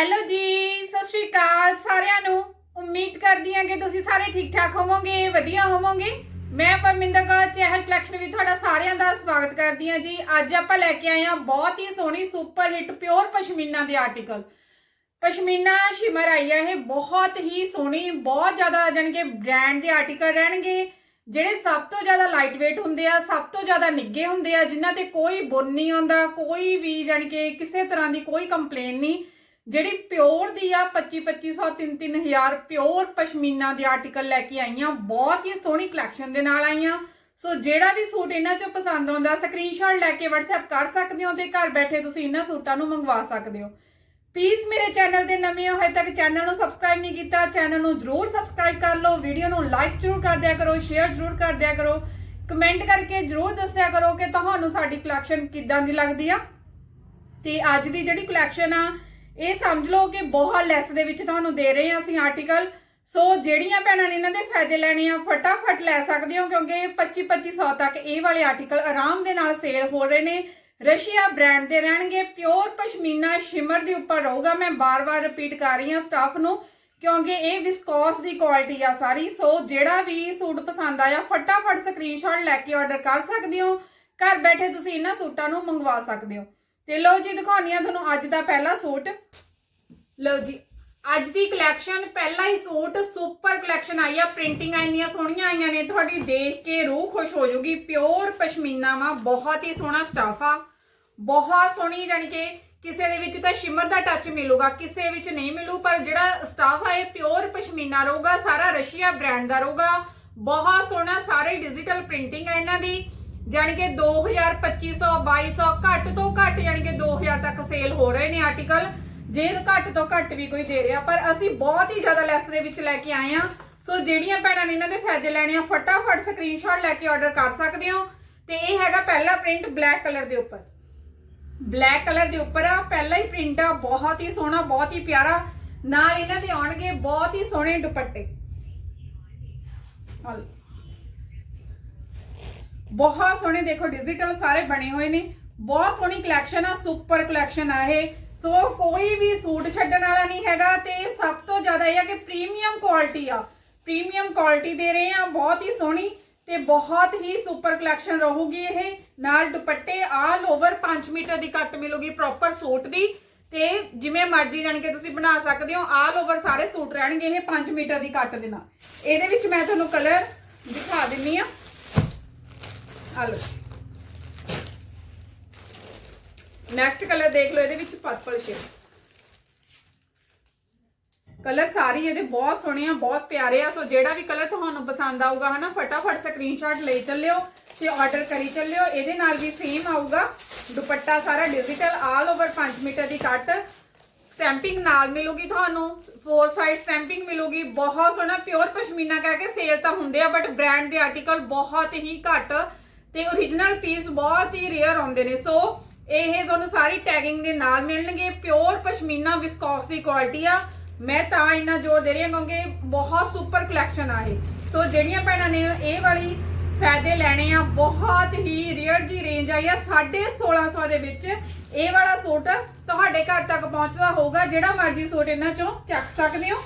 Hello ਜੀ, ਸਤਿ ਸ਼੍ਰੀ ਅਕਾਲ ਸਾਰਿਆਂ ਨੂੰ। ਉਮੀਦ ਕਰਦੀ ਹਾਂ ਕਿ ਤੁਸੀਂ ਸਾਰੇ ਠੀਕ ਠਾਕ ਹੋਵੋਗੇ, ਵਧੀਆ ਹੋਵੋਗੇ। ਮੈਂ ਪਰਮਿੰਦਰ ਕੌਰ, ਚਹਿਲ ਕਲੈਕਸ਼ਨ ਵਿੱਚ ਤੁਹਾਡਾ ਸਾਰਿਆਂ ਦਾ ਸਵਾਗਤ ਕਰਦੀ ਹਾਂ ਜੀ। ਅੱਜ ਆਪਾਂ ਲੈ ਕੇ ਆਏ ਹਾਂ ਬਹੁਤ ਹੀ ਸੋਹਣੀ ਸੁਪਰ ਹਿੱਟ ਪਿਓਰ ਪਸ਼ਮੀਨਾ ਦੇ ਆਰਟੀਕਲ ਪਸ਼ਮੀਨਾ ਸ਼ਿਮਰ ਆਈ ਹੈ ਇਹ ਬਹੁਤ ਹੀ ਸੋਹਣੀ, ਬਹੁਤ ਜ਼ਿਆਦਾ ਜਾਣੀ ਕਿ ਬ੍ਰਾਂਡ ਦੇ ਆਰਟੀਕਲ ਰਹਿਣਗੇ। ਜਿਹੜੇ ਸਭ ਤੋਂ ਜ਼ਿਆਦਾ ਲਾਈਟ weight ਹੁੰਦੇ ਆ, ਸਭ ਤੋਂ ਜ਼ਿਆਦਾ ਨਿੱਗੇ ਹੁੰਦੇ ਆ, ਜਿਨ੍ਹਾਂ ਤੇ ਕੋਈ ਬੁਣ ਨਹੀਂ ਆਉਂਦਾ, ਕੋਈ ਵੀ ਜਾਣੀ ਕਿ ਕਿਸੇ ਤਰ੍ਹਾਂ ਦੀ ਕੋਈ ਕੰਪਲੇਨ ਨਹੀਂ। ਜਿਹੜੀ ਪਿਓਰ ਦੀ ਆ 25 2500 3 3000 ਪਿਓਰ ਪਸ਼ਮੀਨਾ ਦੇ ਆਰਟੀਕਲ ਲੈ ਕੇ ਆਈਆਂ, ਬਹੁਤ ਹੀ ਸੋਹਣੀ ਕਲੈਕਸ਼ਨ ਦੇ ਨਾਲ ਆਈਆਂ। ਸੋ ਜਿਹੜਾ ਵੀ ਸੂਟ ਇਹਨਾਂ ਚੋਂ ਪਸੰਦ ਆਉਂਦਾ ਸਕਰੀਨਸ਼ਾਟ ਲੈ ਕੇ WhatsApp ਕਰ ਸਕਦੇ ਹੋ ਤੇ ਘਰ ਬੈਠੇ ਤੁਸੀਂ ਇਹਨਾਂ ਸੂਟਾਂ ਨੂੰ ਮੰਗਵਾ ਸਕਦੇ ਹੋ। ਪਲੀਜ਼ ਮੇਰੇ ਚੈਨਲ ਦੇ ਨਵੇਂ ਹੋ, ਹਜੇ ਤੱਕ ਚੈਨਲ ਨੂੰ ਸਬਸਕ੍ਰਾਈਬ ਨਹੀਂ ਕੀਤਾ ਚੈਨਲ ਨੂੰ ਜਰੂਰ ਸਬਸਕ੍ਰਾਈਬ ਕਰ ਲਓ ਵੀਡੀਓ ਨੂੰ ਲਾਈਕ ਜਰੂਰ ਕਰ ਦਿਆ ਕਰੋ ਸ਼ੇਅਰ ਜਰੂਰ ਕਰ ਦਿਆ ਕਰੋ। ਕਮੈਂਟ ਕਰਕੇ ਜਰੂਰ ਦੱਸਿਆ ਕਰੋ ਕਿ ਤੁਹਾਨੂੰ ਸਾਡੀ ਕਲੈਕਸ਼ਨ ਕਿੱਦਾਂ ਦੀ ਲੱਗਦੀ ਆ। ਤੇ ਅੱਜ ਦੀ ਜਿਹੜੀ ਕਲੈਕਸ਼ਨ ਆ ਇਹ ਸਮਝ ਲਓ ਕਿ ਬਹੁਤ ਲੈਸ ਦੇ ਵਿੱਚ ਤੁਹਾਨੂੰ ਦੇ ਰਹੇ ਹਾਂ ਅਸੀਂ ਆਰਟੀਕਲ ਸੋ ਜਿਹੜੀਆਂ ਭੈਣਾਂ ਨੇ ਇਹਨਾਂ ਦੇ ਫਾਇਦੇ ਲੈਣੇ ਆ, ਫਟਾਫਟ ਲੈ ਸਕਦੇ ਹੋ ਕਿਉਂਕਿ 25 2500 ਤੱਕ ਇਹ ਵਾਲੇ ਆਰਟੀਕਲ ਆਰਾਮ ਦੇ ਨਾਲ ਸੇਲ ਹੋ ਰਹੇ ਨੇ। ਰਸ਼ੀਆ ਬ੍ਰਾਂਡ ਦੇ ਰਹਿਣਗੇ ਪਿਓਰ ਪਸ਼ਮੀਨਾ ਸ਼ਿਮਰ ਦੇ ਉੱਪਰ ਰਹੂਗਾ। ਮੈਂ ਬਾਰ-ਬਾਰ ਰਿਪੀਟ ਕਰ ਰਹੀ ਹਾਂ ਸਟਾਫ ਨੂੰ, ਕਿਉਂਕਿ ਇਹ ਵਿਸਕੋਸ ਦੀ ਕੁਆਲਿਟੀ ਆ ਸਾਰੀ। ਸੋ ਜਿਹੜਾ ਵੀ ਸੂਟ ਪਸੰਦ ਆਇਆ, ਫਟਾਫਟ ਸਕਰੀਨਸ਼ਾਟ ਲੈ ਕੇ ਆਰਡਰ ਕਰ ਸਕਦੇ ਹੋ। ਘਰ ਬੈਠੇ ਤੁਸੀਂ ਇਹਨਾਂ ਸੂਟਾਂ ਨੂੰ ਮੰਗਵਾ ਸਕਦੇ ਹੋ। ਤੇ ਲਓ ਜੀ ਦਿਖਾਉਣੀ ਆ ਤੁਹਾਨੂੰ ਅੱਜ ਦਾ ਪਹਿਲਾ ਸੂਟ। ਲਓ ਜੀ, ਅੱਜ ਦੀ ਕਲੈਕਸ਼ਨ ਪਹਿਲਾ ਹੀ ਸੂਟ ਸੁਪਰ ਕਲੈਕਸ਼ਨ ਆਈ ਆ। ਪ੍ਰਿੰਟਿੰਗਾਂ ਇੰਨੀਆਂ ਸੋਹਣੀਆਂ ਆਈਆਂ ਨੇ, ਤੁਹਾਡੀ ਦੇਖ ਕੇ ਰੂਹ ਖੁਸ਼ ਹੋ ਜਾਊਗੀ ਪਿਓਰ ਪਸ਼ਮੀਨਾ ਵਾ, ਬਹੁਤ ਹੀ ਸੋਹਣਾ ਸਟਾਫ ਆ। ਬਹੁਤ ਸੋਹਣੀ ਜਾਨੀ ਕਿ ਕਿਸੇ ਦੇ ਵਿੱਚ ਤਾਂ ਸ਼ਿਮਰ ਦਾ ਟੱਚ ਮਿਲੂਗਾ, ਕਿਸੇ ਵਿੱਚ ਨਹੀਂ ਮਿਲੂ, ਪਰ ਜਿਹੜਾ ਸਟਾਫ ਆ, ਇਹ ਪਿਓਰ ਪਸ਼ਮੀਨਾ ਰਹੂਗਾ, ਸਾਰਾ ਰਸ਼ੀਆ ਬ੍ਰਾਂਡ ਦਾ ਰਹੂਗਾ। ਬਹੁਤ ਸੋਹਣਾ, ਸਾਰੇ ਡਿਜੀਟਲ ਪ੍ਰਿੰਟਿੰਗ ਆ ਇਹਨਾਂ ਦੀ। ਜਾਨੀ ਕਿ 2000 2500 2200 ਘੱਟ ਤੋਂ ਘੱਟ ਜਾਨੀ ਕਿ 2000 ਤੱਕ ਸੇਲ ਹੋ ਰਹੇ ਨੇ ਆਰਟੀਕਲ ਜੇ ਘੱਟ ਤੋਂ ਘੱਟ ਵੀ ਕੋਈ ਦੇ ਰਿਹਾ, ਪਰ ਅਸੀਂ ਬਹੁਤ ਹੀ ਜ਼ਿਆਦਾ ਲੈਸ ਦੇ ਵਿੱਚ ਲੈ ਕੇ ਆਏ ਆ ਸੋ ਜਿਹੜੀਆਂ ਭੈਣਾਂ ਨੇ ਇਹਨਾਂ ਦੇ ਫਾਇਦੇ ਲੈਣੇ ਆ, ਫਟਾਫਟ ਸਕਰੀਨਸ਼ਾਟ ਲੈ ਕੇ ਆਰਡਰ ਕਰ ਸਕਦੇ ਹੋ। ਤੇ ਇਹ ਹੈਗਾ ਪਹਿਲਾ ਪ੍ਰਿੰਟ ਬਲੈਕ ਕਲਰ ਦੇ ਉੱਪਰ। ਬਲੈਕ ਕਲਰ ਦੇ ਉੱਪਰ ਆ, ਪਹਿਲਾ ਹੀ ਪ੍ਰਿੰਟ ਆ, ਬਹੁਤ ਹੀ ਸੋਹਣਾ, ਬਹੁਤ ਹੀ ਪਿਆਰਾ। ਨਾਲ ਇਹਨਾਂ ਦੇ ਆਉਣਗੇ ਬਹੁਤ ਹੀ ਸੋਹਣੇ ਦੁਪੱਟੇ। ਆਹ ਬਹੁਤ ਸੋਹਣੇ ਦੇਖੋ ਡਿਜੀਟਲ ਸਾਰੇ ਬਣੇ ਹੋਏ ਨੇ। ਬਹੁਤ ਸੋਹਣੀ ਕਲੈਕਸ਼ਨ ਆ ਸੁਪਰ ਕਲੈਕਸ਼ਨ ਆ ਇਹ। ਸੋ ਕੋਈ ਵੀ ਸੂਟ ਛੱਡਣ ਵਾਲਾ ਨਹੀਂ ਹੈਗਾ ਤੇ ਸਭ ਤੋਂ ਜ਼ਿਆਦਾ ਇਹ ਆ ਕਿ ਪ੍ਰੀਮੀਅਮ ਕੁਆਲਿਟੀ ਆ। ਪ੍ਰੀਮੀਅਮ ਕੁਆਲਿਟੀ ਦੇ ਰਹੇ ਆ, ਬਹੁਤ ਹੀ ਸੋਹਣੀ ਤੇ ਬਹੁਤ ਹੀ ਸੁਪਰ ਕਲੈਕਸ਼ਨ ਰਹੂਗੀ ਇਹ। ਨਾਲ ਦੁਪੱਟੇ ਆਲ ਓਵਰ 5 ਮੀਟਰ ਦੀ ਕੱਟ ਮਿਲੂਗੀ ਪ੍ਰੋਪਰ ਸੂਟ ਦੀ। ਤੇ ਜਿਵੇਂ ਮਰਜ਼ੀ ਜਾਣ ਕੇ ਤੁਸੀਂ ਬਣਾ ਸਕਦੇ ਹੋ ਆਲ ਓਵਰ ਸਾਰੇ ਸੂਟ ਰਹਿਣਗੇ ਇਹ 5 ਮੀਟਰ ਦੀ ਕੱਟ ਦੇ ਨਾਲ। ਇਹਦੇ ਵਿੱਚ ਮੈਂ ਤੁਹਾਨੂੰ ਕਲਰ ਦਿਖਾ ਦਿੰਨੀ ਆ। ਆ ਲਓ। ਨੈਕਸਟ ਕਲਰ ਦੇਖ ਲਓ, ਇਹਦੇ ਵਿੱਚ ਪਰਪਲ ਸ਼ੇਡ ਕਲਰ ਸਾਰੀ ਇਹਦੇ ਬਹੁਤ ਸੋਹਣੇ ਆ, ਬਹੁਤ ਪਿਆਰੇ ਆ। ਸੋ ਜਿਹੜਾ ਵੀ ਕਲਰ ਤੁਹਾਨੂੰ ਪਸੰਦ ਆਊਗਾ, ਹਨਾ, ਫਟਾਫਟ ਸਕਰੀਨਸ਼ਾਟ ਲੈ ਚੱਲਿਓ ਤੇ ਆਰਡਰ ਕਰੀ ਚੱਲਿਓ। ਇਹਦੇ ਨਾਲ ਵੀ ਸੇਮ ਆਊਗਾ। ਦੁਪੱਟਾ ਸਾਰਾ ਡਿਜੀਟਲ ਆਲ ਓਵਰ 5 ਮੀਟਰ ਦੀ ਕੱਟ। ਸਟੈਂਪਿੰਗ ਨਾਲ ਮਿਲੂਗੀ ਤੁਹਾਨੂੰ। ਫੋਰ ਸਾਈਡ ਸਟੈਂਪਿੰਗ ਮਿਲੂਗੀ। ਬਹੁਤ ਸੋਹਣਾ ਪਿਓਰ ਪਸ਼ਮੀਨਾ ਕਹਿ ਕੇ ਸੇਲ ਤਾਂ ਹੁੰਦੇ ਆ ਬਟ ਬ੍ਰਾਂਡ ਦੇ ਆਰਟੀਕਲ ਬਹੁਤ ਹੀ ਘੱਟ ਤੇ origignal ਪੀਸ ਬਹੁਤ ਹੀ ਰੇਅਰ ਆਉਂਦੇ ਨੇ। ਸੋ ਇਹ ਤੁਹਾਨੂੰ ਸਾਰੀ ਟੈਗਿੰਗ ਦੇ ਨਾਲ ਮਿਲਣਗੇ। ਪਿਓਰ ਪਸ਼ਮੀਨਾ ਵਿਸਕੋਸ ਦੀ ਕੁਆਲਿਟੀ ਆ। ਮੈਂ ਤਾਂ ਇੰਨਾ ਜ਼ੋਰ ਦੇ ਰਹੀ ਹਾਂ ਕਿਉਂਕਿ ਬਹੁਤ ਸੁਪਰ ਕਲੈਕਸ਼ਨ ਆ ਇਹ। ਸੋ ਜਿਹੜੀਆਂ ਭੈਣਾਂ ਨੇ ਇਹ ਵਾਲੀ ਫਾਇਦੇ ਲੈਣੇ ਆ, ਬਹੁਤ ਹੀ ਰੇਅਰ ਜੀ ਰੇਂਜ ਆਈ ਆ। 1650 ਦੇ ਵਿੱਚ ਇਹ ਵਾਲਾ ਸੂਟ ਤੁਹਾਡੇ ਘਰ ਤੱਕ ਪਹੁੰਚਦਾ ਹੋਊਗਾ। ਜਿਹੜਾ ਮਰਜ਼ੀ ਸੂਟ ਇਹਨਾਂ ਚੋਂ ਚੱਕ ਸਕਦੇ ਹੋ।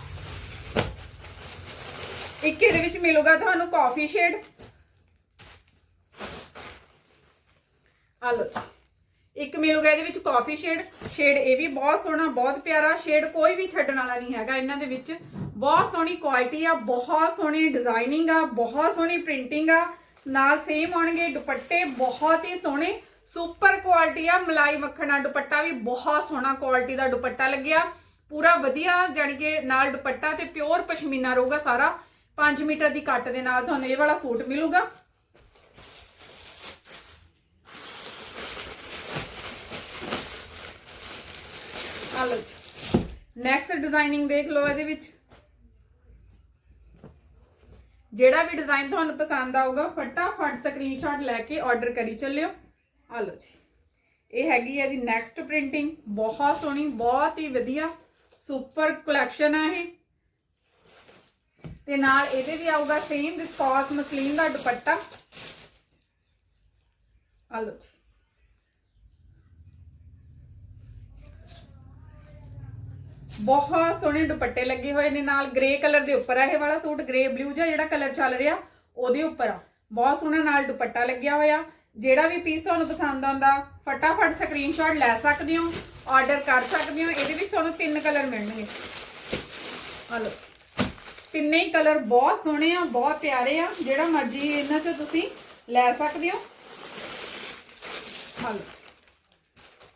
ਇੱਕ ਇਹਦੇ ਵਿੱਚ ਮਿਲੂਗਾ ਤੁਹਾਨੂੰ ਕਾਫੀ ਸ਼ੇਡ ਆ ਲਓ ਇੱਕ ਮਿਲੂਗਾ ਇਹਦੇ ਵਿੱਚ ਕਾਫੀ ਸ਼ੇਡ ਸ਼ੇਡ ਇਹ ਵੀ ਬਹੁਤ ਸੋਹਣਾ, ਬਹੁਤ ਪਿਆਰਾ। ਸ਼ੇਡ ਕੋਈ ਵੀ ਛੱਡਣ ਵਾਲਾ ਨਹੀਂ ਹੈਗਾ ਇਹਨਾਂ ਦੇ ਵਿੱਚ। ਬਹੁਤ ਸੋਹਣੀ ਕੁਆਲਿਟੀ ਆ, ਬਹੁਤ ਸੋਹਣੀ ਡਿਜ਼ਾਈਨਿੰਗ ਆ, ਬਹੁਤ ਸੋਹਣੀ ਪ੍ਰਿੰਟਿੰਗ ਆ। ਨਾਲ ਸੇਮ ਆਉਣਗੇ ਦੁਪੱਟੇ, ਬਹੁਤ ਹੀ ਸੋਹਣੇ। ਸੁਪਰ ਕੁਆਲਿਟੀ ਆ, ਮਲਾਈ ਮੱਖਣਾ ਦੁਪੱਟਾ ਵੀ ਬਹੁਤ ਸੋਹਣਾ ਕੁਆਲਿਟੀ ਦਾ ਦੁਪੱਟਾ ਲੱਗਿਆ। ਪੂਰਾ ਵਧੀਆ, ਜਾਣੀ ਕਿ ਨਾਲ ਦੁਪੱਟਾ ਤੇ ਪਿਓਰ ਪਸ਼ਮੀਨਾ ਰਹੂਗਾ ਸਾਰਾ। 5 ਮੀਟਰ ਦੀ ਕੱਟ ਦੇ ਨਾਲ ਤੁਹਾਨੂੰ ਇਹ ਵਾਲਾ ਸੂਟ ਮਿਲੂਗਾ। ਆ ਲਓ ਨੈਕਸਟ ਡਿਜ਼ਾਈਨਿੰਗ ਦੇਖ ਲਓ ਇਹਦੇ ਵਿੱਚ। ਜਿਹੜਾ ਵੀ ਡਿਜ਼ਾਈਨ ਤੁਹਾਨੂੰ ਪਸੰਦ ਆਊਗਾ, ਫਟਾਫਟ ਸਕਰੀਨਸ਼ਾਟ ਲੈ ਕੇ ਆਰਡਰ ਕਰੀ ਚੱਲਿਓ। ਆ ਲਓ ਜੀ। ਇਹ ਹੈਗੀ ਹੈ ਦੀ ਨੈਕਸਟ ਪ੍ਰਿੰਟਿੰਗ ਬਹੁਤ ਸੋਹਣੀ, ਬਹੁਤ ਹੀ ਵਧੀਆ ਸੁਪਰ ਕਲੈਕਸ਼ਨ ਆ ਇਹ। ਤੇ ਨਾਲ ਇਹਦੇ ਵੀ ਆਊਗਾ ਸੇਮ ਵਿਸਕੋਸ ਮਸਲੀਨ ਦਾ ਦੁਪੱਟਾ। ਆ ਲਓ ਜੀ। ਬਹੁਤ ਸੋਹਣੇ ਦੁਪੱਟੇ ਲੱਗੇ ਹੋਏ ਨੇ ਨਾਲ ਗ੍ਰੇ ਕਲਰ ਦੇ ਉੱਪਰ ਆ ਇਹ ਵਾਲਾ ਸੂਟ ਗ੍ਰੇ ਬਲੂ ਜਿਹਾ ਜਿਹੜਾ ਕਲਰ ਚੱਲ ਰਿਹਾ, ਉਹਦੇ ਉੱਪਰ ਆ। ਬਹੁਤ ਸੋਹਣਾ ਨਾਲ ਦੁਪੱਟਾ ਲੱਗਿਆ ਹੋਇਆ। ਜਿਹੜਾ ਵੀ ਪੀਸ ਤੁਹਾਨੂੰ ਪਸੰਦ ਆਉਂਦਾ, ਫਟਾਫਟ ਸਕਰੀਨਸ਼ਾਟ ਲੈ ਸਕਦੇ ਹੋ ਆਰਡਰ ਕਰ ਸਕਦੇ ਹੋ, ਇਹਦੇ ਵਿੱਚ ਤੁਹਾਨੂੰ ਤਿੰਨ ਕਲਰ ਮਿਲਣਗੇ। ਆ ਲਓ। ਤਿੰਨੇ ਹੀ ਕਲਰ ਬਹੁਤ ਸੋਹਣੇ ਆ, ਬਹੁਤ ਪਿਆਰੇ ਆ, ਜਿਹੜਾ ਮਰਜ਼ੀ ਇਹਨਾਂ ਚੋਂ ਤੁਸੀਂ ਲੈ ਸਕਦੇ ਹੋ। ਆ ਲਓ।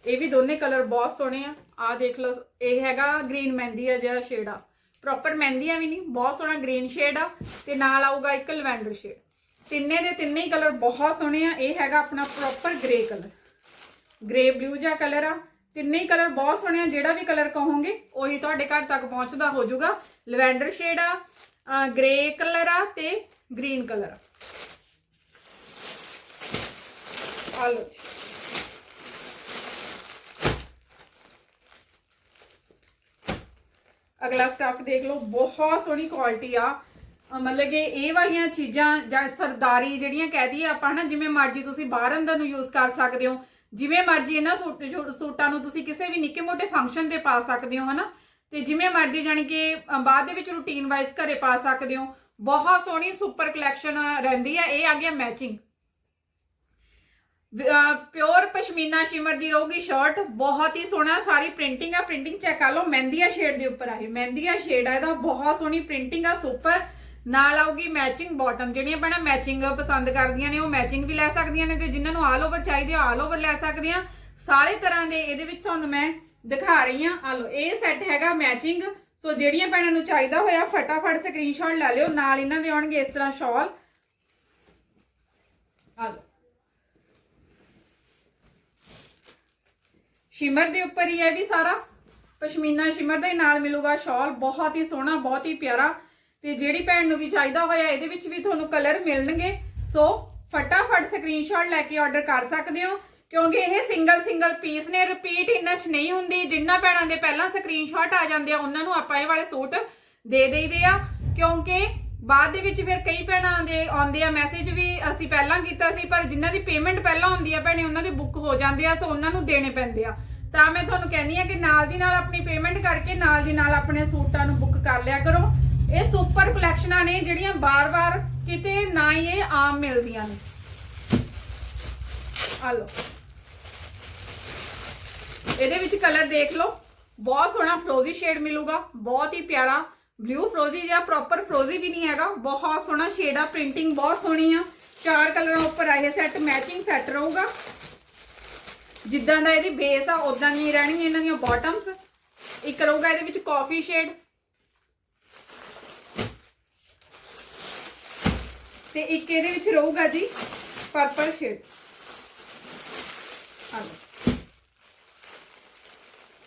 ਇਹ ਵੀ ਦੋਨੇ ਕਲਰ ਬਹੁਤ ਸੋਹਣੇ ਆ। ਆ ਦੇਖ ਲਓ, ਇਹ ਹੈਗਾ ਗ੍ਰੀਨ ਮਹਿੰਦੀ ਆ ਜਿਹੜਾ ਸ਼ੇਡ ਆ। ਪ੍ਰੋਪਰ ਮਹਿੰਦੀ ਆ ਵੀ ਨਹੀਂ, ਬਹੁਤ ਸੋਹਣਾ ਗ੍ਰੀਨ ਸ਼ੇਡ ਆ ਤੇ ਨਾਲ ਆਊਗਾ ਇੱਕ ਲਵੈਂਡਰ ਸ਼ੇਡ ਤਿੰਨੇ ਦੇ ਤਿੰਨੇ ਹੀ ਕਲਰ ਬਹੁਤ ਸੋਹਣੇ ਆ। ਇਹ ਹੈਗਾ ਆਪਣਾ proper grey colour grey blue ਜਿਹਾ ਕਲਰ ਆ। ਤਿੰਨੇ ਹੀ ਕਲਰ ਬਹੁਤ ਸੋਹਣੇ ਆ। ਜਿਹੜਾ ਵੀ ਕਲਰ ਕਹੋਗੇ, ਉਹੀ ਤੁਹਾਡੇ ਘਰ ਤੱਕ ਪਹੁੰਚਦਾ ਹੋ ਜਾਊਗਾ ਲਵੈਂਡਰ ਸ਼ੇਡ ਆ ਗ੍ਰੇ ਕਲਰ ਆ ਤੇ ਗ੍ਰੀਨ ਕਲਰ ਆ। ਆ ਜੀ। ਅਗਲਾ ਸਟਫ ਦੇਖ ਲਓ, ਬਹੁਤ ਸੋਹਣੀ ਕੁਆਲਿਟੀ ਆ। ਮਤਲਬ ਕਿ ਇਹ ਵਾਲੀਆਂ ਚੀਜ਼ਾਂ ਜਾਂ ਸਰਦਾਰੀ ਜਿਹੜੀਆਂ ਕਹਦੀ ਆਪਾਂ ਨਾ ਜਿਵੇਂ ਮਰਜ਼ੀ ਤੁਸੀਂ ਬਾਹਰ ਅੰਦਰ ਨੂੰ ਯੂਜ਼ ਕਰ ਸਕਦੇ ਹੋ, ਜਿਵੇਂ ਮਰਜ਼ੀ ਇਹਨਾਂ ਸੂਟ ਸੂ- ਸੂਟਾਂ ਨੂੰ ਤੁਸੀਂ ਕਿਸੇ ਵੀ ਨਿੱਕੇ ਮੋਟੇ ਫੰਕਸ਼ਨ ਤੇ ਪਾ ਸਕਦੇ ਹੋ ਹਨਾ। ਤੇ ਜਿਵੇਂ ਮਰਜ਼ੀ ਜਾਣੀ ਕਿ ਬਾਅਦ ਦੇ ਵਿੱਚ ਰੂਟੀਨ ਵਾਈਜ਼ ਘਰੇ ਪਾ ਸਕਦੇ ਹੋ। ਬਹੁਤ ਸੋਹਣੀ ਸੁਪਰ ਕਲੈਕਸ਼ਨ ਰਹਿੰਦੀ ਆ, ਇਹ ਆ ਗਿਆ ਮੈਚਿੰਗ ਪਿਓਰ ਪਸ਼ਮੀਨਾ ਸ਼ਿਮਰ ਦੀ ਰਹੂਗੀ ਸ਼ਰਟ ਬਹੁਤ ਹੀ ਸੋਹਣਾ, ਸਾਰੀ ਪ੍ਰਿੰਟਿੰਗ ਆ ਪ੍ਰਿੰਟਿੰਗ ਚੈੱਕ ਕਰ ਲਓ, ਮਹਿੰਦੀਆ ਸ਼ੇਡ ਦੇ ਉੱਪਰ ਆ ਮਹਿੰਦੀਆ ਸ਼ੇਡ ਆ ਇਹਦਾ, ਬਹੁਤ ਸੋਹਣੀ ਪ੍ਰਿੰਟਿੰਗ ਆ ਸੁਪਰ ਨਾਲ ਆਊਗੀ ਮੈਚਿੰਗ ਬਾਟਮ ਜਿਹੜੀਆਂ ਭੈਣਾਂ ਮੈਚਿੰਗ ਪਸੰਦ ਕਰਦੀਆਂ ਨੇ, ਉਹ ਮੈਚਿੰਗ ਵੀ ਲੈ ਸਕਦੀਆਂ ਨੇ, ਤੇ ਜਿਨ੍ਹਾਂ ਨੂੰ ਆਲ ਓਵਰ ਚਾਹੀਦੇ ਆ ਆਲ ਓਵਰ ਲੈ ਸਕਦੀਆਂ ਸਾਰੇ ਤਰ੍ਹਾਂ ਦੇ, ਇਹਦੇ ਵਿੱਚ ਤੁਹਾਨੂੰ ਮੈਂ ਦਿਖਾ ਰਹੀ ਆ। ਆ ਲਓ, ਇਹ ਸੈੱਟ ਹੈਗਾ ਮੈਚਿੰਗ ਸੋ ਜਿਹੜੀਆਂ ਭੈਣਾਂ ਨੂੰ ਚਾਹੀਦਾ ਹੋਇਆ, ਫਟਾਫਟ ਸਕਰੀਨਸ਼ਾਟ ਲੈ ਲਿਓ, ਨਾਲ ਇਹਨਾਂ ਦੇ ਆਉਣਗੇ ਇਸ ਤਰ੍ਹਾਂ ਸ਼ਾਲ ਆ ਲਓ। ਸ਼ਿਮਰ ਦੇ ਉੱਪਰ ਹੀ ਹੈ ਵੀ ਸਾਰਾ। ਪਸ਼ਮੀਨਾ ਸ਼ਿਮਰ ਦੇ ਨਾਲ ਮਿਲੂਗਾ ਸ਼ਾਲ, ਬਹੁਤ ਹੀ ਸੋਹਣਾ, ਬਹੁਤ ਹੀ ਪਿਆਰਾ। ਤੇ ਜਿਹੜੀ ਭੈਣ ਨੂੰ ਵੀ ਚਾਹੀਦਾ ਹੋਇਆ, ਇਹਦੇ ਵਿੱਚ ਵੀ ਤੁਹਾਨੂੰ ਕਲਰ ਮਿਲਣਗੇ। ਸੋ ਫਟਾਫਟ ਸਕਰੀਨਸ਼ਾਟ ਲੈ ਕੇ ਆਰਡਰ ਕਰ ਸਕਦੇ ਹੋ, ਕਿਉਂਕਿ ਇਹ ਸਿੰਗਲ ਸਿੰਗਲ ਪੀਸ ਨੇ। ਰਿਪੀਟ ਇਹਨਾਂ 'ਚ ਨਹੀਂ ਹੁੰਦੀ। ਜਿੰਨਾ ਭੈਣਾਂ ਦੇ ਪਹਿਲਾਂ ਸਕਰੀਨਸ਼ਾਟ ਆ ਜਾਂਦੇ ਆ, ਉਹਨਾਂ ਨੂੰ ਆਪਾਂ ਇਹ ਵਾਲੇ ਸੂਟ ਦੇ ਦੇਈਦੇ ਆ। ਕਿਉਂਕਿ ਬਾਅਦ ਦੇ ਵਿੱਚ ਫਿਰ ਕਈ ਭੈਣਾਂ ਦੇ ਆਉਂਦੇ ਆ ਮੈਸੇਜ ਵੀ ਅਸੀਂ ਪਹਿਲਾਂ ਕੀਤਾ ਸੀ, ਪਰ ਜਿਨ੍ਹਾਂ ਦੀ ਪੇਮੈਂਟ ਪਹਿਲਾਂ ਹੁੰਦੀ ਆ ਭੈਣੇ, ਉਹਨਾਂ ਦੇ ਬੁੱਕ ਹੋ ਜਾਂਦੇ ਆ, ਸੋ ਉਹਨਾਂ ਨੂੰ ਦੇਣੇ ਪੈਂਦੇ ਆ। ਤਾਂ ਮੈਂ ਤੁਹਾਨੂੰ ਕਹਿੰਦੀ ਆ ਕਿ ਨਾਲ ਦੀ ਨਾਲ ਆਪਣੀ ਪੇਮੈਂਟ ਕਰਕੇ ਨਾਲ ਦੀ ਨਾਲ ਆਪਣੇ ਸੂਟਾਂ ਨੂੰ ਬੁੱਕ ਕਰ ਲਿਆ ਕਰੋ। ਇਹ ਸੁਪਰ ਕਲੈਕਸ਼ਨਾਂ ਨੇ ਜਿਹੜੀਆਂ ਬਾਰ-ਬਾਰ ਕਿਤੇ ਨਾ ਹੀ ਇਹ ਆਮ ਮਿਲਦੀਆਂ ਨੇ। ਆ ਲਓ। ਇਹਦੇ ਵਿੱਚ ਕਲਰ ਦੇਖ ਲਓ। ਬਹੁਤ ਸੋਹਣਾ ਫਰੋਜ਼ੀ ਸ਼ੇਡ ਮਿਲੂਗਾ, ਬਹੁਤ ਹੀ ਪਿਆਰਾ ਬਲੂ ਫਰੋਜ਼ੀ ਜਾਂ ਪ੍ਰੋਪਰ ਫਰੋਜ਼ੀ ਵੀ ਨਹੀਂ ਹੈਗਾ। ਬਹੁਤ ਸੋਹਣਾ ਸ਼ੇਡ ਆ ਪ੍ਰਿੰਟਿੰਗ ਬਹੁਤ ਸੋਹਣੀ ਆ। ਚਾਰ ਕਲਰਾਂ ਉੱਪਰ ਆ ਇਹ ਸੈੱਟ ਮੈਚਿੰਗ ਸੈੱਟ ਰਹੂਗਾ। ਜਿੱਦਾਂ ਦਾ ਇਹਦੀ ਬੇਸ ਆ ਉਦਾਂ ਦੀਆਂ ਰਹਿਣਗੀਆਂ ਇਹਨਾਂ ਦੀਆਂ ਬਾਟਮਸ ਇੱਕ ਰਹੂਗਾ ਇਹਦੇ ਵਿੱਚ ਕਾਫੀ ਸ਼ੇਡ ਤੇ ਇੱਕ ਇਹਦੇ ਵਿੱਚ ਰਹੂਗਾ ਜੀ ਪਰਪਲ ਸ਼ੇਡ ਆ ਲਓ।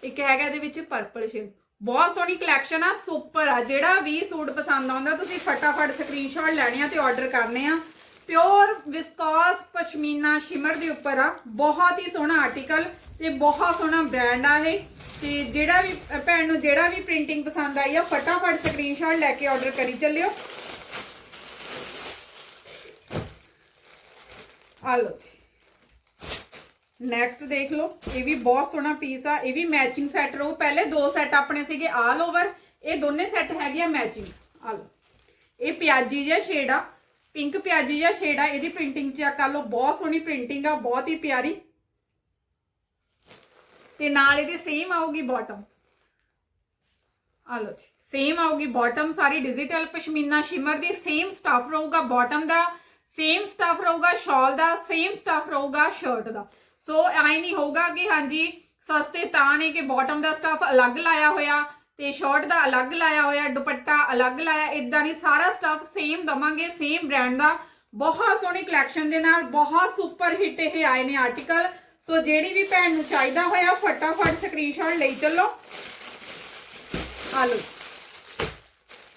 ਇੱਕ ਹੈਗਾ ਇਹਦੇ ਵਿੱਚ ਪਰਪਲ ਸ਼ੇਡ ਬਹੁਤ ਸੋਹਣੀ ਕਲੈਕਸ਼ਨ ਆ ਸੁਪਰ ਆ। ਜਿਹੜਾ ਵੀ ਸੂਟ ਪਸੰਦ ਆਉਂਦਾ, ਤੁਸੀਂ ਫਟਾਫਟ ਸਕਰੀਨਸ਼ਾਟ ਲੈਣੇ ਆ ਤੇ ਆਰਡਰ ਕਰਨੇ ਆ। ਪਿਓਰ ਵਿਸਕੋਸ ਪਸ਼ਮੀਨਾ ਸ਼ਿਮਰ ਦੇ ਉੱਪਰ ਆ। ਬਹੁਤ ਹੀ ਸੋਹਣਾ ਆਰਟੀਕਲ ਤੇ ਬਹੁਤ ਸੋਹਣਾ ਬ੍ਰਾਂਡ ਆ ਇਹ। ਤੇ ਜਿਹੜਾ ਵੀ, ਭੈਣ ਨੂੰ ਜਿਹੜਾ ਵੀ ਪ੍ਰਿੰਟਿੰਗ ਪਸੰਦ ਆਈ ਆ, ਫਟਾਫਟ ਸਕਰੀਨਸ਼ਾਟ ਲੈ ਕੇ ਆਰਡਰ ਕਰੀ ਚੱਲਿਓ। ਆ ਲਓ ਨੈਕਸਟ ਦੇਖ ਲਓ, ਇਹ ਵੀ ਬਹੁਤ ਸੋਹਣਾ ਪੀਸ ਆ, ਇਹ ਵੀ ਮੈਚਿੰਗ ਸੈੱਟ ਰਹੂ। ਪਹਿਲੇ ਦੋ ਸੈੱਟ ਆਪਣੇ ਸੀਗੇ ਆਲ ਓਵਰ ਇਹ ਦੋਨੇ ਸੈੱਟ ਹੈਗੇ ਆ ਮੈਚਿੰਗ ਆ ਲਓ, ਇਹ ਪਿਆਜੀ ਜਿਹਾ ਸ਼ੇਡ ਆ ਪਿੰਕ ਪਿਆਜੀ ਜਿਹਾ ਸ਼ੇਡ ਆ, ਇਹਦੀ ਪ੍ਰਿੰਟਿੰਗ ਚੈੱਕ ਕਰ ਲਓ ਬਹੁਤ ਸੋਹਣੀ ਪ੍ਰਿੰਟਿੰਗ ਆ, ਬਹੁਤ ਹੀ ਪਿਆਰੀ। ਤੇ ਨਾਲ ਇਹਦੇ ਸੇਮ ਆਊਗੀ ਬਾਟਮ ਆ ਲਓ ਜੀ ਸੇਮ ਆਊਗੀ ਬਾਟਮ ਸਾਰੀ ਡਿਜੀਟਲ ਪਸ਼ਮੀਨਾ ਸ਼ਿਮਰ ਦੀ ਸੇਮ ਸਟਫ ਰਹੂਗਾ ਬਾਟਮ ਦਾ ਸੇਮ ਸਟਫ ਰਹੂਗਾ ਸ਼ਾਲ ਦਾ ਸੇਮ ਸਟਫ ਰਹੂਗਾ ਸ਼ਰਟ ਦਾ। ਸੋ ਐ ਨਹੀਂ ਹੋਊਗਾ ਕਿ ਹਾਂਜੀ, ਸਸਤੇ ਤਾਂ ਨੇ ਕਿ ਬਾਟਮ ਦਾ ਸਟਫ ਅਲੱਗ ਲਾਇਆ ਹੋਇਆ, ਤੇ ਸ਼ਰਟ ਦਾ ਅਲੱਗ ਲਾਇਆ ਹੋਇਆ, ਦੁਪੱਟਾ ਅਲੱਗ ਲਾਇਆ ਇਦਾਂ ਨਹੀਂ ਸਾਰਾ ਸਟਫ ਸੇਮ ਦਵਾਂਗੇ ਸੇਮ ਬ੍ਰਾਂਡ ਦਾ। ਬਹੁਤ ਸੋਹਣੀ ਕਲੈਕਸ਼ਨ ਦੇ ਨਾਲ ਬਹੁਤ ਸੁਪਰ ਹਿੱਟ ਇਹ ਆਏ ਨੇ ਆਰਟੀਕਲ ਸੋ ਜਿਹੜੀ ਵੀ ਭੈਣ ਨੂੰ ਚਾਹੀਦਾ ਹੋਇਆ, ਫਟਾਫਟ ਸਕਰੀਨਸ਼ਾਟ ਲਈ ਚੱਲੋ। ਆ ਲਓ।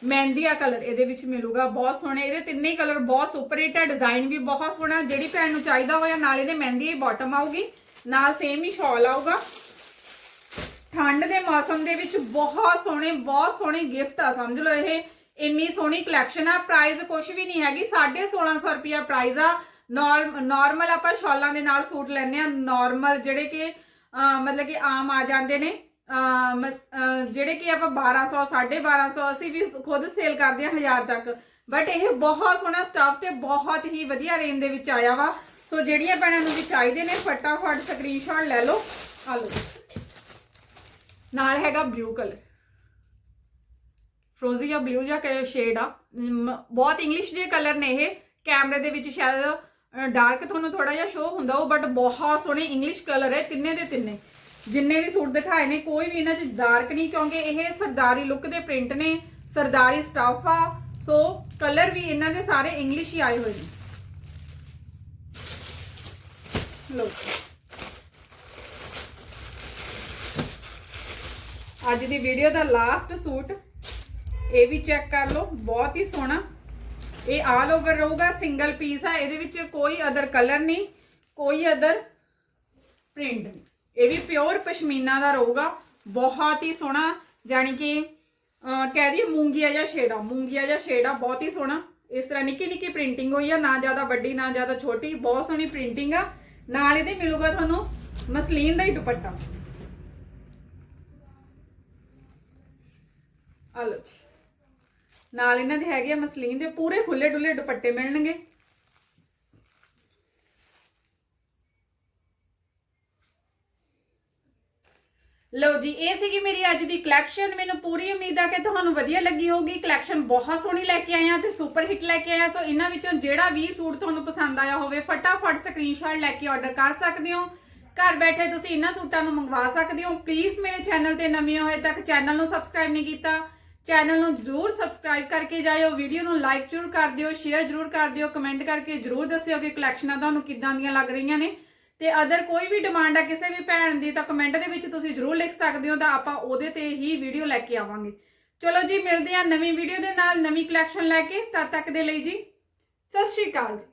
ਮਹਿੰਦੀਆ ਕਲਰ, ਇਹਦੇ ਵਿੱਚ ਮਿਲੂਗਾ, ਬਹੁਤ ਸੋਹਣੇ, ਇਹਦੇ ਤਿੰਨੇ ਹੀ ਕਲਰ ਬਹੁਤ ਸੁਪਰ ਹਿੱਟ ਹੈ ਡਿਜ਼ਾਈਨ ਵੀ ਬਹੁਤ ਸੋਹਣਾ, ਜਿਹੜੀ ਭੈਣ ਨੂੰ ਚਾਹੀਦਾ ਹੋਇਆ, ਨਾਲ ਇਹਦੇ ਮਹਿੰਦੀ ਹੀ ਬਾਟਮ ਆਊਗੀ, ਨਾਲ ਸੇਮ ਹੀ ਸ਼ਾਲ ਆਊਗਾ। ਠੰਡ ਦੇ ਮੌਸਮ ਦੇ ਵਿੱਚ ਬਹੁਤ ਸੋਹਣੇ ਬਹੁਤ ਸੋਹਣੇ ਗਿਫਟ ਆ, ਸਮਝ ਲਓ ਇਹ, ਇੰਨੀ ਸੋਹਣੀ ਕਲੈਕਸ਼ਨ ਆ ਪ੍ਰਾਈਸ ਕੁਝ ਵੀ ਨਹੀਂ ਹੈਗੀ 1650 ਰੁਪਿਆ ਪ੍ਰਾਈਸ ਆ ਨਾਰਮਲ ਆਪਾਂ ਸ਼ਾਲਾਂ ਦੇ ਨਾਲ ਸੂਟ ਲੈਣੇ ਆ ਨਾਰਮਲ ਜਿਹੜੇ ਕਿ ਮਤਲਬ ਕਿ ਆਮ ਆ ਜਾਂਦੇ ਨੇ। ਜਿਹੜੇ ਕਿ ਆਪਾਂ 1200 1250 ਅਸੀਂ ਵੀ ਖੁਦ ਸੇਲ ਕਰਦੇ ਹਾਂ 1000 ਤੱਕ। ਬਟ ਇਹ ਬਹੁਤ ਸੋਹਣਾ ਸਟਾਫ ਤੇ ਬਹੁਤ ਹੀ ਵਧੀਆ ਰੇਂਜ ਦੇ ਵਿੱਚ ਆਇਆ ਵਾ। ਸੋ ਜਿਹੜੀਆਂ ਭੈਣਾਂ ਨੂੰ ਵੀ ਚਾਹੀਦੇ ਨੇ, ਫਟਾਫਟ ਸਕਰੀਨਸ਼ਾਟ ਲੈ ਲਓ। ਆ ਲਓ। ਨਾਲ ਹੈਗਾ ਬਲੂ ਕਲਰ ਫਰੋਜ਼ੀ ਜਾਂ ਬਲੂ ਜਾਂ ਸ਼ੇਡ ਆ। ਮ- ਬਹੁਤ ਇੰਗਲਿਸ਼ ਜੇ ਕਲਰ ਨੇ ਇਹ। ਕੈਮਰੇ ਦੇ ਵਿੱਚ ਸ਼ਾਇਦ ਡਾਰਕ ਤੁਹਾਨੂੰ ਥੋੜਾ ਜਿਹਾ ਸ਼ੋ ਹੁੰਦਾ ਉਹ ਬਟ ਬਹੁਤ ਸੋਹਣੇ ਇੰਗਲਿਸ਼ ਕਲਰ ਹੈ, ਤਿੰਨੇ ਦੇ ਤਿੰਨੇ। ਜਿੰਨੇ ਵੀ ਸੂਟ ਦਿਖਾਏ ਨੇ, ਕੋਈ ਵੀ ਇਹਨਾਂ 'ਚ ਡਾਰਕ ਨਹੀਂ, ਕਿਉਂਕਿ ਇਹ ਸਰਦਾਰੀ ਲੁੱਕ ਦੇ ਪ੍ਰਿੰਟ ਨੇ, ਸਰਦਾਰੀ ਸਟਾਫ ਆ। ਸੋ ਕਲਰ ਵੀ ਇਹਨਾਂ ਦੇ ਸਾਰੇ ਇੰਗਲਿਸ਼ ਹੀ ਆਏ ਹੋਏ ਨੇ। ਲੋ ਅੱਜ ਦੀ ਵੀਡੀਓ ਦਾ ਲਾਸਟ ਸੂਟ, ਇਹ ਵੀ ਚੈੱਕ ਕਰ ਲਓ, ਬਹੁਤ ਹੀ ਸੋਹਣਾ। ਇਹ ਆਲ ਓਵਰ ਰਹੂਗਾ ਸਿੰਗਲ ਪੀਸ ਆ, ਇਹਦੇ ਵਿੱਚ ਕੋਈ ਅਦਰ ਕਲਰ ਨਹੀਂ, ਕੋਈ ਅਦਰ ਪ੍ਰਿੰਟ ਨਹੀਂ। ਇਹ ਵੀ ਪਿਓਰ ਪਸ਼ਮੀਨਾ ਦਾ ਰਹੂਗਾ ਬਹੁਤ ਹੀ ਸੋਹਣਾ ਜਾਨੀ ਕਿ ਅਹ, ਕਹਿ ਦਈਏ ਮੂੰਗੀਆ ਜਾਂ ਸ਼ੇਡਾ ਮੂੰਗੀਆ ਜਾਂ ਸ਼ੇਡਾ ਬਹੁਤ ਹੀ ਸੋਹਣਾ। ਇਸ ਤਰ੍ਹਾਂ ਨਿੱਕੀ ਨਿੱਕੀ ਪ੍ਰਿੰਟਿੰਗ ਹੋਈ ਆ ਨਾ ਜ਼ਿਆਦਾ ਵੱਡੀ ਨਾ ਜ਼ਿਆਦਾ ਛੋਟੀ ਬਹੁਤ ਸੋਹਣੀ ਪ੍ਰਿੰਟਿੰਗ ਆ। ਨਾਲ ਇਹਦੇ ਮਿਲੂਗਾ ਤੁਹਾਨੂੰ ਮਸਲੀਨ ਦਾ ਹੀ ਦੁਪੱਟਾ। ਆ ਲਓ ਜੀ। ਨਾਲ ਇਹਨਾਂ ਦੇ ਹੈਗੇ ਆ ਮਸਲੀਨ ਦੇ ਪੂਰੇ ਖੁੱਲੇ ਡੁੱਲੇ ਦੁਪੱਟੇ ਮਿਲਣਗੇ। ਲਓ ਜੀ, ਇਹ ਸੀਗੀ ਮੇਰੀ ਅੱਜ ਦੀ ਕਲੈਕਸ਼ਨ ਮੈਨੂੰ ਪੂਰੀ ਉਮੀਦ ਆ ਕਿ ਤੁਹਾਨੂੰ ਵਧੀਆ ਲੱਗੀ ਹੋਊਗੀ। ਕਲੈਕਸ਼ਨ ਬਹੁਤ ਸੋਹਣੀ ਲੈ ਕੇ ਆਏ ਆ ਤੇ ਸੁਪਰ ਹਿੱਟ ਲੈ ਕੇ ਆਏ ਆ। ਸੋ ਇਹਨਾਂ ਵਿੱਚੋਂ ਜਿਹੜਾ ਵੀ ਸੂਟ ਤੁਹਾਨੂੰ ਪਸੰਦ ਆਇਆ ਹੋਵੇ, ਫਟਾਫਟ ਸਕਰੀਨਸ਼ਾਟ ਲੈ ਕੇ ਆਰਡਰ ਕਰ ਸਕਦੇ ਹੋ। ਘਰ ਬੈਠੇ ਤੁਸੀਂ ਇਹਨਾਂ ਸੂਟਾਂ ਨੂੰ ਮੰਗਵਾ ਸਕਦੇ ਹੋ। ਪਲੀਜ਼ ਮੇਰੇ ਚੈਨਲ ਤੇ ਨਵੇਂ ਹੋਏ ਤੱਕ ਚੈਨਲ ਨੂੰ ਸਬਸਕ੍ਰਾਈਬ ਨਹੀਂ ਕੀਤਾ ਚੈਨਲ ਨੂੰ ਜਰੂਰ ਸਬਸਕ੍ਰਾਈਬ ਕਰਕੇ ਜਾਇਓ। ਵੀਡੀਓ ਨੂੰ ਲਾਈਕ ਜਰੂਰ ਕਰ ਦਿਓ ਸ਼ੇਅਰ ਜਰੂਰ ਕਰ ਦਿਓ। ਕਮੈਂਟ ਕਰਕੇ ਜਰੂਰ ਦੱਸਿਓ ਕਿ ਕਲੈਕਸ਼ਨਾਂ ਤੁਹਾਨੂੰ ਕਿੱਦਾਂ ਦੀਆਂ ਲੱਗ ਰਹੀਆਂ ਨੇ। ਤੇ ਅਦਰ ਕੋਈ ਵੀ ਡਿਮਾਂਡ ਆ ਕਿਸੇ ਵੀ ਭੈਣ ਦੀ, ਤਾਂ ਕਮੈਂਟ ਦੇ ਵਿੱਚ ਤੁਸੀਂ ਜਰੂਰ ਲਿਖ ਸਕਦੇ ਹੋ, ਤਾਂ ਆਪਾਂ ਉਹਦੇ ਤੇ ਹੀ ਵੀਡੀਓ ਲੈ ਕੇ ਆਵਾਂਗੇ। ਚਲੋ ਜੀ, ਮਿਲਦੇ ਆ ਨਵੀਂ ਵੀਡੀਓ ਦੇ ਨਾਲ, ਨਵੀਂ ਕਲੈਕਸ਼ਨ ਲੈ ਕੇ। ਤਦ ਤੱਕ ਦੇ ਲਈ ਜੀ, ਸਤਿ ਸ਼੍ਰੀ ਅਕਾਲ ਜੀ।